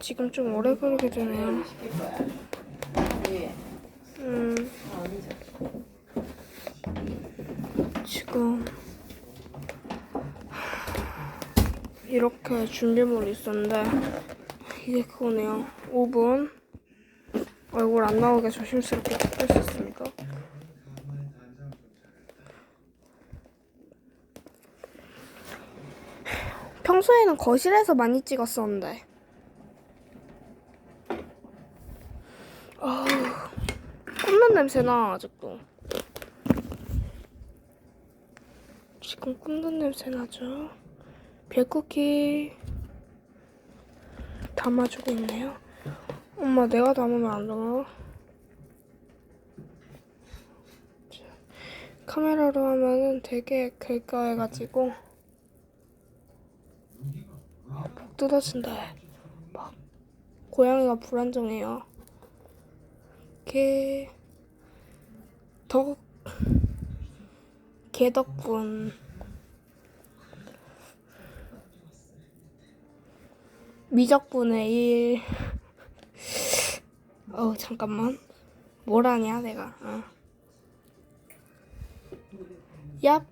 지금 좀 오래 걸리게 되네요. 음. 지금 이렇게 준비물이 있었는데 이게 그거네요. 5분 얼굴 안 나오게 조심스럽게 찍을 수 있습니다. 평소에는 거실에서 많이 찍었었는데 아우 굽는 냄새나 아직도 지금 굽는 냄새 나죠? 별쿠키 담아주고 있네요. 엄마 내가 담으면 안 되나? 자, 카메라로 하면은 되게 긁어해가지고 아, 목 뜯어진다. 막 고양이가 불안정해요. 개 덕, 개 덕분 미적분의 1 어 잠깐만. 뭘 하냐 내가. 어. 얍.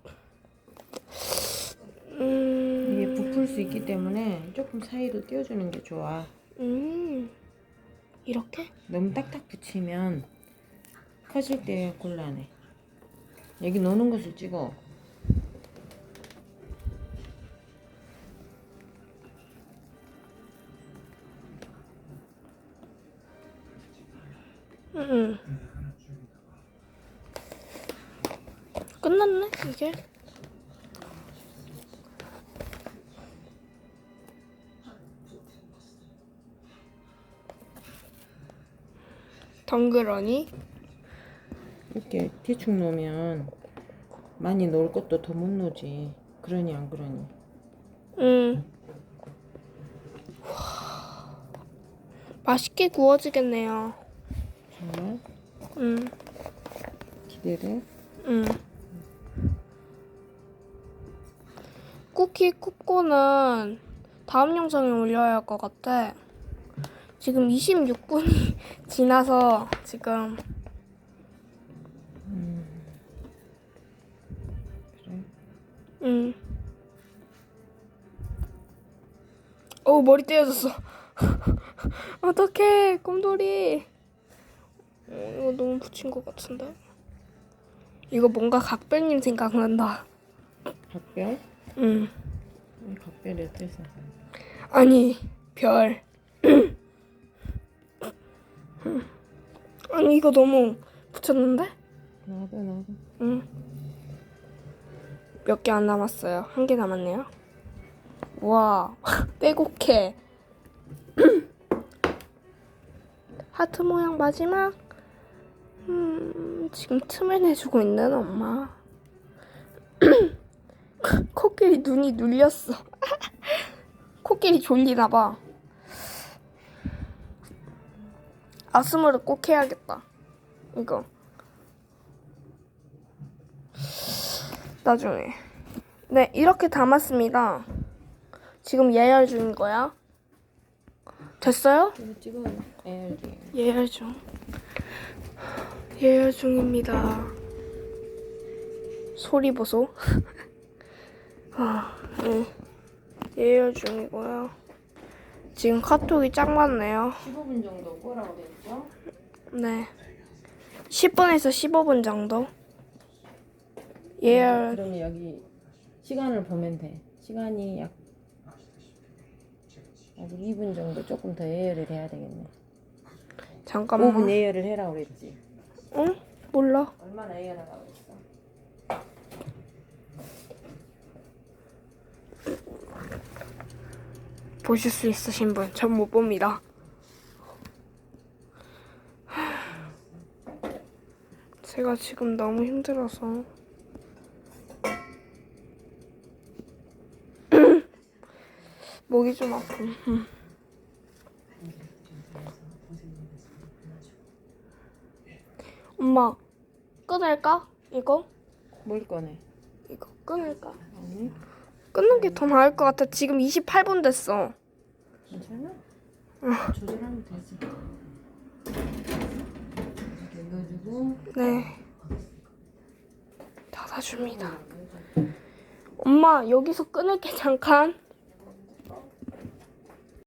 음, 이게 부풀 수 있기 때문에 조금 사이로 띄워주는 게 좋아. 음 이렇게? 너무 딱딱 붙이면 커질 때 곤란해. 여기 노는 것을 찍어. 음. 끝났네 이게 덩그러니 이렇게 대충 놓으면 많이 놓을 것도 더 못 놓지. 그러니 안 그러니. 음. 와. 맛있게 구워지겠네요 정말 음. 기대돼. 음. 쿠키 굽고는 다음 영상에 올려야 할 것 같아. 지금 26분이 지나서 지금 그래. 음. 어 머리 떼어졌어. 어떡해 곰돌이. 어, 이거 너무 붙인 것 같은데. 이거 뭔가 각별님 생각난다. 각별? 음. 이 각별이 어때서? 아니 별. 아니 이거 너무 붙였는데? 나도 나도. 응. 몇 개 안 남았어요. 한 개 남았네요. 와, 빼곡해. 하트 모양 마지막. 음, 지금 틈을 내주고 있는 엄마. 코끼리 눈이 눌렸어. 코끼리 졸리나 봐. 아스머를 꼭 해야겠다. 이거. 나중에. 네, 이렇게 담았습니다. 지금 예열 중인 거야. 됐어요? 이거 찍어. 에어리. 예열 중. 예열 중입니다. 소리 보소. 아, 네. 예열 중이고요. 지금 카톡이 짱 많네요. 15분 정도 꼬라고 됐죠? 네. 10분에서 15분 정도. 예열 그러면 여기 시간을 보면 돼. 시간이 약 아직 2분 정도 조금 더 예열을 해야 되겠네. 5분 잠깐만. 예열을 해라 그랬지. 응? 몰라. 얼마나 예열하라고 그랬어? 보실 수 있으신 분, 전 못 봅니다. 제가 지금 너무 힘들어서. 목이 좀 아픔. 음. 엄마, 끊을까? 이거? 뭘 꺼내? 이거 끊을까? 아니 끊는 게 더 나을 것 같아. 지금 28분 됐어. 괜찮아? 조절하면 되지. 네. 닫아줍니다. 엄마 여기서 끊을게 잠깐.